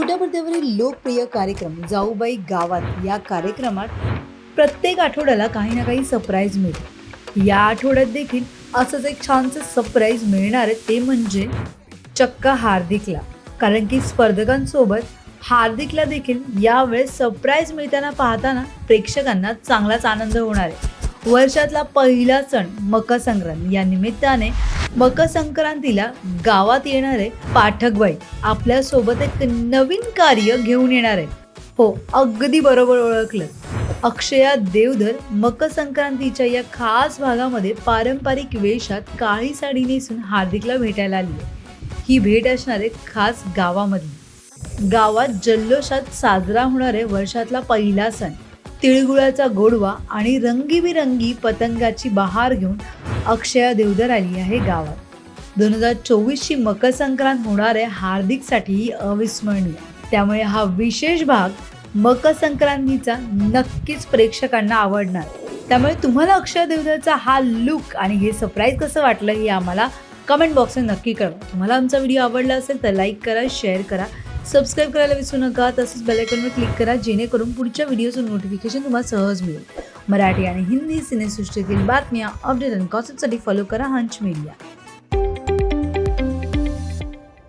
लोकप्रिय कार्यक्रम जाऊबाई गावात. या कार्यक्रमात प्रत्येक आठवड्याला काही ना काही सरप्राईज मिळते. या आठवड्यात देखील असंच एक छानसं सरप्राईज मिळणार आहे. ते म्हणजे चक्क हार्दिकला. कारण की स्पर्धकांसोबत हार्दिकला देखील यावेळेस सरप्राईज मिळताना पाहताना प्रेक्षकांना चांगलाच आनंद होणार आहे. वर्षातला पहिला सण मकर संक्रांत या निमित्ताने मकर संक्रांतीला गावात येणारे पाठकबाई आपल्यासोबत एक नवीन कार्य घेऊन येणार आहे हो अगदी बरोबर ओळखलं. अक्षया देवधर मकर संक्रांतीच्या या खास भागामध्ये पारंपरिक वेशात काळी साडी नेसून हार्दिकला भेटायला आली ही भेट असणार आहे खास गावामधली गावात जल्लोषात साजरा होणारे वर्षातला पहिला सण. तिळगुळाचा गोडवा आणि रंगीबिरंगी पतंगाची बहार घेऊन अक्षया देवधर आली आहे गावात. दोन हजार चोवीसची मकर संक्रांत होणार आहे हार्दिकसाठी अविस्मरणीय. त्यामुळे हा विशेष भाग मकर संक्रांतीचा नक्कीच प्रेक्षकांना आवडणार. त्यामुळे तुम्हाला अक्षय देवधरचा हा लुक आणि हे सरप्राईज कसं वाटलं हे आम्हाला कमेंट बॉक्समध्ये नक्की कळवा. तुम्हाला आमचा व्हिडिओ आवडला असेल तर लाईक करा शेअर करा. सबस्क्राईब करायला विसरू नका. तसंच बेलायकॉनवर क्लिक करा जेणेकरून पुढच्या व्हिडिओचं नोटिफिकेशन तुम्हाला सहज मिळेल. मराठी आणि हिंदी सिनेसृष्टीतील बातम्या अपडेट आणि गॉसिपसाठी फॉलो करा हंच मीडिया